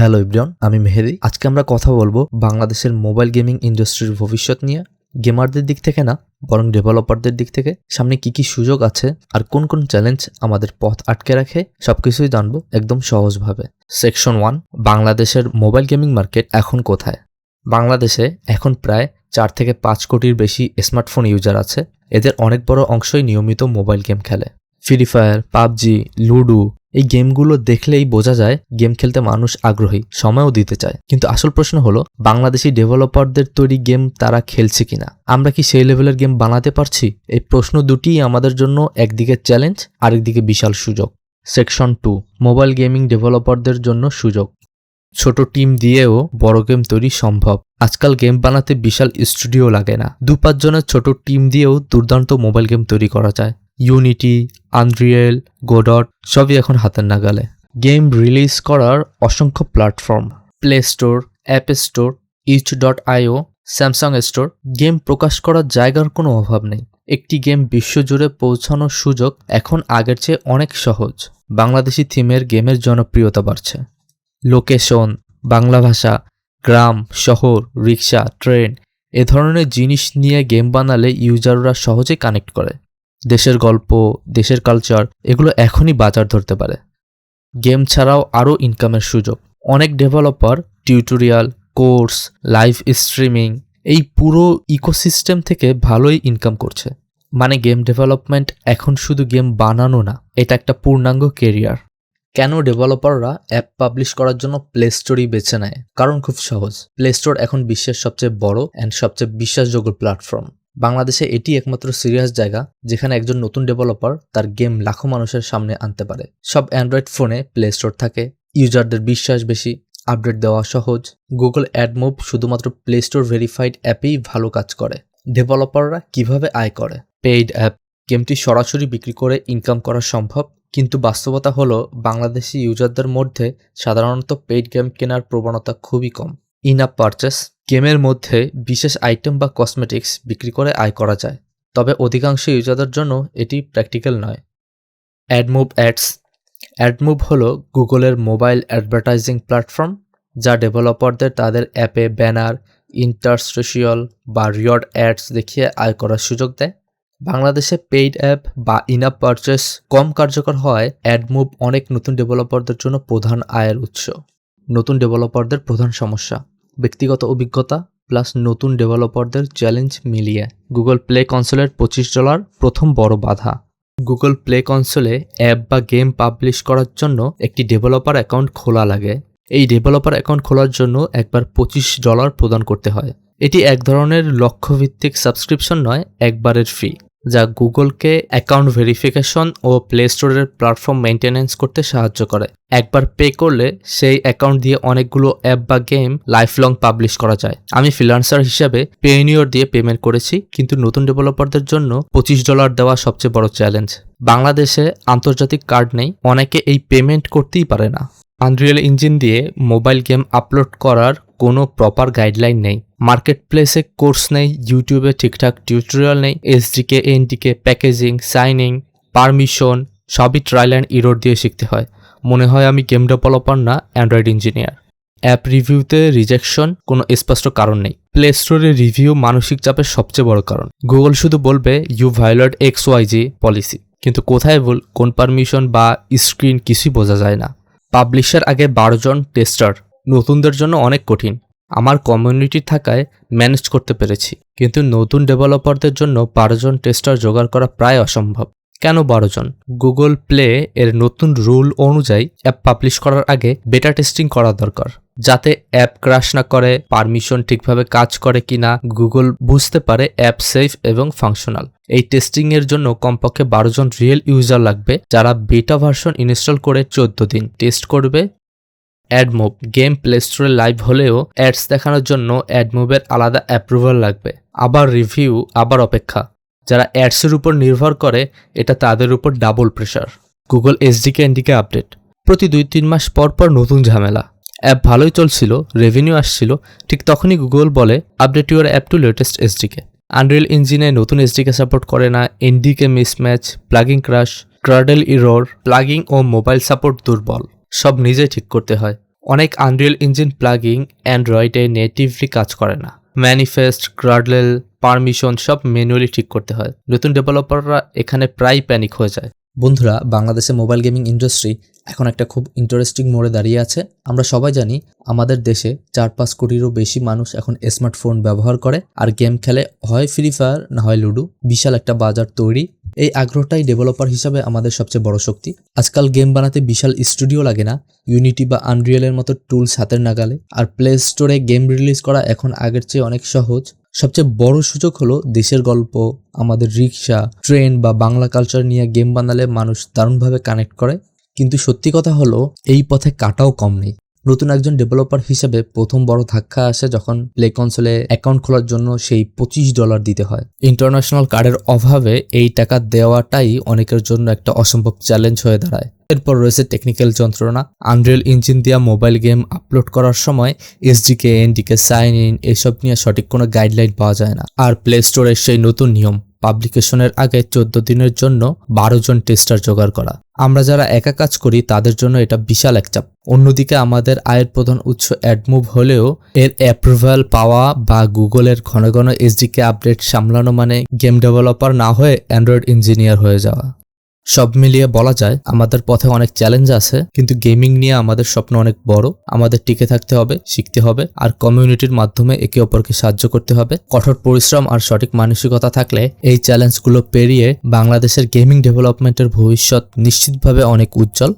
Hello ইব্রিয়ন আমি মেহেদি। আজকে আমরা কথা বলব বাংলাদেশের মোবাইল গেমিং ইন্ডাস্ট্রির ভবিষ্যৎ নিয়ে, গেমারদের দিক থেকে না, বরং ডেভেলপারদের দিক থেকে। সামনে কি কি সুযোগ আছে, আর কোন কোন চ্যালেঞ্জ আমাদের পথ আটকে রাখে, সবকিছুই জানব একদম সহজভাবে। সেকশন ওয়ান, বাংলাদেশের মোবাইল গেমিং মার্কেট এখন কোথায়? বাংলাদেশে এখন প্রায় চার থেকে পাঁচ কোটির বেশি স্মার্টফোন ইউজার আছে। এদের অনেক বড় অংশই নিয়মিত মোবাইল গেম খেলে। ফ্রি ফায়ার, পাবজি, লুডো এই গেমগুলো দেখলেই বোঝা যায় গেম খেলতে মানুষ আগ্রহী, সময়ও দিতে চায়। কিন্তু আসল প্রশ্ন হলো, বাংলাদেশি ডেভেলপারদের তৈরি গেম তারা খেলছে কিনা? আমরা কি সেই লেভেলের গেম বানাতে পারছি? এই প্রশ্ন দুটিই আমাদের জন্য একদিকে চ্যালেঞ্জ, আরেকদিকে বিশাল সুযোগ। সেকশন টু, মোবাইল গেমিং ডেভেলপারদের জন্য সুযোগ। ছোট টিম দিয়েও বড় গেম তৈরি সম্ভব। আজকাল গেম বানাতে বিশাল স্টুডিও লাগে না। দু পাঁচজনের ছোট টিম দিয়েও দুর্দান্ত মোবাইল গেম তৈরি করা যায়। ইউনিটি আনরিয়েল গোডট সবই এখন হাতের নাগালে। গেম রিলিজ করার অসংখ্য platform Play Store App Store itch dot io Samsung Store game প্রকাশ করার জায়গার কোনো অভাব নেই। একটি গেম বিশ্বজুড়ে পৌঁছানোর সুযোগ এখন আগের চেয়ে অনেক সহজ। বাংলাদেশি থিমের গেমের জনপ্রিয়তা বাড়ছে। লোকেশন বাংলা ভাষা, গ্রাম, শহর, রিক্সা ট্রেন এ ধরনের জিনিস নিয়ে গেম বানালে ইউজাররা সহজে কানেক্ট করে। দেশের গল্প, দেশের কালচার এগুলো এখনই বাজার ধরতে পারে। গেম ছাড়াও আরও ইনকামের সুযোগ। অনেক developer tutorial course live streaming এই পুরো ইকোসিস্টেম থেকে ভালোই ইনকাম করছে। মানে গেম ডেভেলপমেন্ট এখন শুধু গেম বানানো না, এটা একটা পূর্ণাঙ্গ কেরিয়ার কেন ডেভেলপাররা অ্যাপ পাবলিশ করার জন্য প্লে স্টোরই বেছে নেয়? কারণ খুব সহজ। প্লে স্টোর এখন বিশ্বের সবচেয়ে বড় অ্যান্ড সবচেয়ে বিশ্বাসযোগ্য প্ল্যাটফর্ম বাংলাদেশে এটি একমাত্র সিরিয়াস জায়গা যেখানে একজন নতুন ডেভেলপার তার গেম লাখো মানুষের সামনে আনতে পারে। সব অ্যান্ড্রয়েড ফোনে প্লে স্টোর থাকে, ইউজারদের বিশ্বাস বেশি, আপডেট দেওয়া সহজ গুগল অ্যাডমুভ শুধুমাত্র প্লে স্টোর ভেরিফাইড অ্যাপেই ভালো কাজ করে। ডেভেলপাররা কীভাবে আয় করে? পেইড অ্যাপ গেমটি সরাসরি বিক্রি করে ইনকাম করা সম্ভব, কিন্তু বাস্তবতা হলো বাংলাদেশি ইউজারদের মধ্যে সাধারণত পেইড গেম কেনার প্রবণতা খুবই কম। ইন আপ পারচেস গেমের মধ্যে বিশেষ আইটেম বা কসমেটিক্স বিক্রি করে আয় করা যায়, তবে অধিকাংশ ইউজারদের জন্য এটি প্র্যাকটিক্যাল নয়। অ্যাডমুভ অ্যাডস অ্যাডমুভ হলো গুগলের মোবাইল অ্যাডভার্টাইজিং প্ল্যাটফর্ম যা ডেভেলপারদের তাদের অ্যাপে ব্যানার ইন্টারস্টেশিয়াল বা রিওয়ার্ড অ্যাডস দেখিয়ে আয় করার সুযোগ দেয়। বাংলাদেশে পেইড অ্যাপ বা ইনআপ পারচেস কম কার্যকর হওয়ায় অ্যাডমুভ অনেক নতুন ডেভেলপারদের জন্য প্রধান আয়ের উৎস। নতুন ডেভেলপারদের প্রধান সমস্যা। ব্যক্তিগত অভিজ্ঞতা প্লাস নতুন ডেভেলপারদের চ্যালেঞ্জ মিলিয়ে গুগল প্লে কনসোলের পঁচিশ ডলার প্রথম বড় বাধা। গুগল প্লে কনসোলে অ্যাপ বা গেম পাবলিশ করার জন্য একটি ডেভেলপার অ্যাকাউন্ট খোলা লাগে। এই ডেভেলপার অ্যাকাউন্ট খোলার জন্য একবার পঁচিশ ডলার প্রদান করতে হয়। এটি এক ধরনের লক্ষ্যভিত্তিক সাবস্ক্রিপশন নয়, একবারের ফি। যা গুগলকে অ্যাকাউন্ট ভেরিফিকেশন ও প্লে স্টোরের প্ল্যাটফর্ম মেনটেন্যান্স করতে সাহায্য করে। একবার পে করলে সেই অ্যাকাউন্ট দিয়ে অনেকগুলো অ্যাপ বা গেম লাইফ লং পাবলিশ করা যায়। আমি ফ্রিলান্সার হিসাবে পেনিওর দিয়ে পেমেন্ট করেছি, কিন্তু নতুন ডেভেলপারদের জন্য পঁচিশ ডলার দেওয়া সবচেয়ে বড় চ্যালেঞ্জ। বাংলাদেশে আন্তর্জাতিক কার্ড নেই, অনেকে এই পেমেন্ট করতেই পারে না। আনরিয়েল ইঞ্জিন দিয়ে মোবাইল গেম আপলোড করার কোনো প্রপার গাইডলাইন নেই। মার্কেট প্লেসে কোর্স নেই ইউটিউবে ঠিকঠাক টিউটোরিয়াল নেই SDK NDK packaging signing permission সবই ট্রায়াল অ্যান্ড ইরোড দিয়ে শিখতে হয়। মনে হয় আমি গেম ডেভেলপার না অ্যান্ড্রয়েড ইঞ্জিনিয়ার অ্যাপ রিভিউতে রিজেকশন কোনো স্পষ্ট কারণ নেই। প্লে স্টোরে রিভিউ মানসিক চাপের সবচেয়ে বড় কারণ। গুগল শুধু বলবে you violate X Y Z policy কিন্তু কোথায় ভুল, কোন পারমিশন বা স্ক্রিন কিছুই বোঝা যায় না। পাবলিশার আগে বারো জন টেস্টার নতুনদের জন্য অনেক কঠিন। আমার কমিউনিটি থাকায় ম্যানেজ করতে পেরেছি। কিন্তু নতুন ডেভেলপারদের জন্য বারোজন টেস্টার জোগাড় করা প্রায় অসম্ভব। কেন বারোজন? গুগল প্লে এর নতুন রুল অনুযায়ী অ্যাপ পাবলিশ করার আগে বেটা টেস্টিং করা দরকার, যাতে অ্যাপ ক্রাশ না করে পারমিশন ঠিকভাবে কাজ করে কিনা গুগল বুঝতে পারে অ্যাপ সেফ এবং ফাংশনাল এই টেস্টিং এর জন্য কমপক্ষে বারো জন রিয়েল ইউজার লাগবে, যারা বেটা ভার্সন ইনস্টল করে চোদ্দ দিন টেস্ট করবে অ্যাডমুভ গেম প্লে স্টোরে লাইভ হলেও অ্যাডস দেখানোর জন্য অ্যাডমুভের আলাদা অ্যাপ্রুভাল লাগবে। আবার রিভিউ আবার অপেক্ষা। যারা অ্যাডসের উপর নির্ভর করে, এটা তাদের উপর double pressure Google SDK NDK update প্রতি দুই তিন মাস পর পর নতুন ঝামেলা। অ্যাপ ভালোই চলছিল রেভিনিউ আসছিল, ঠিক তখনই গুগল বলে update your app to latest SDK Unreal ইঞ্জিনে নতুন এসডিকে সাপোর্ট করে না NDK mismatch plugin crash Gradle error plugin ও মোবাইল সাপোর্ট দুর্বল। সব নিজে ঠিক করতে হয়। অনেক আনরিয়েল ইঞ্জিন প্লাগিং অ্যান্ড্রয়েডে নেটিভলি কাজ করে না। ম্যানিফেস্ট ক্রাডলেল পারমিশন সব ম্যানুয়ালি ঠিক করতে হয়। নতুন ডেভেলপাররা এখানে প্রায় প্যানিক হয়ে যায়। বন্ধুরা বাংলাদেশে মোবাইল গেমিং ইন্ডাস্ট্রি এখন একটা খুব ইন্টারেস্টিং মোড়ে দাঁড়িয়ে আছে। আমরা সবাই জানি আমাদের দেশে চার পাঁচ কোটিরও বেশি মানুষ এখন স্মার্টফোন ব্যবহার করে। আর গেম খেলে হয় ফ্রি ফায়ার, না হয় লুডো। বিশাল একটা বাজার তৈরি। এই আগ্রহটাই ডেভেলপার হিসাবে আমাদের সবচেয়ে বড় শক্তি। আজকাল গেম বানাতে বিশাল স্টুডিও লাগে না। ইউনিটি বা আনরিয়েলের মতো টুলস হাতের নাগালে। আর প্লে স্টোরে গেম রিলিজ করা এখন আগের চেয়ে অনেক সহজ। সবচেয়ে বড় সুযোগ হলো দেশের গল্প, আমাদের রিক্সা ট্রেন বা বাংলা কালচার নিয়ে গেম বানালে মানুষ দারুণভাবে কানেক্ট করে। কিন্তু সত্যি কথা হলো, এই পথে কাটাও কম নেই। নতুন একজন ডেভেলপার হিসেবে প্রথম বড় ধাক্কা আসে যখন প্লে কনসোলে অ্যাকাউন্ট খোলার জন্য সেই পঁচিশ ডলার দিতে হয়। ইন্টারন্যাশনাল কার্ডের অভাবে এই টাকা দেওয়াটাই অনেকের জন্য একটা অসম্ভব চ্যালেঞ্জ হয়ে দাঁড়ায়। এরপর রয়েছে টেকনিক্যাল যন্ত্রণা। আনরিয়েল ইঞ্জিন দিয়া মোবাইল গেম আপলোড করার সময় এসডিকে এনডিকে সাইন ইন এসব নিয়ে সঠিক কোনো গাইডলাইন পাওয়া যায় না। আর প্লে স্টোরের সেই নতুন নিয়ম পাবলিকেশনের আগে চোদ্দ দিনের জন্য বারো জন টেস্টার জোগাড় করা। আমরা যারা একা কাজ করি, তাদের জন্য এটা বিশাল এক চাপ। অন্যদিকে আমাদের আয়ের প্রধান উৎস অ্যাডমুভ হলেও এর অ্যাপ্রুভাল পাওয়া বা গুগলের ঘন ঘন এসডিকে আপডেট সামলানো মানে গেম ডেভেলপার না হয়ে অ্যান্ড্রয়েড ইঞ্জিনিয়ার হয়ে যাওয়া। সব মিলিয়ে বলা যায় আমাদের পথে অনেক চ্যালেঞ্জ আছে, কিন্তু গেমিং নিয়ে আমাদের স্বপ্ন অনেক বড়। আমাদের টিকে থাকতে হবে, শিখতে হবে, আর কমিউনিটির মাধ্যমে একে অপরকে সাহায্য করতে হবে। কঠোর পরিশ্রম আর সঠিক মানসিকতা থাকলে এই চ্যালেঞ্জগুলো পেরিয়ে বাংলাদেশের গেমিং ডেভেলপমেন্টের ভবিষ্যৎ নিশ্চিতভাবে অনেক উজ্জ্বল।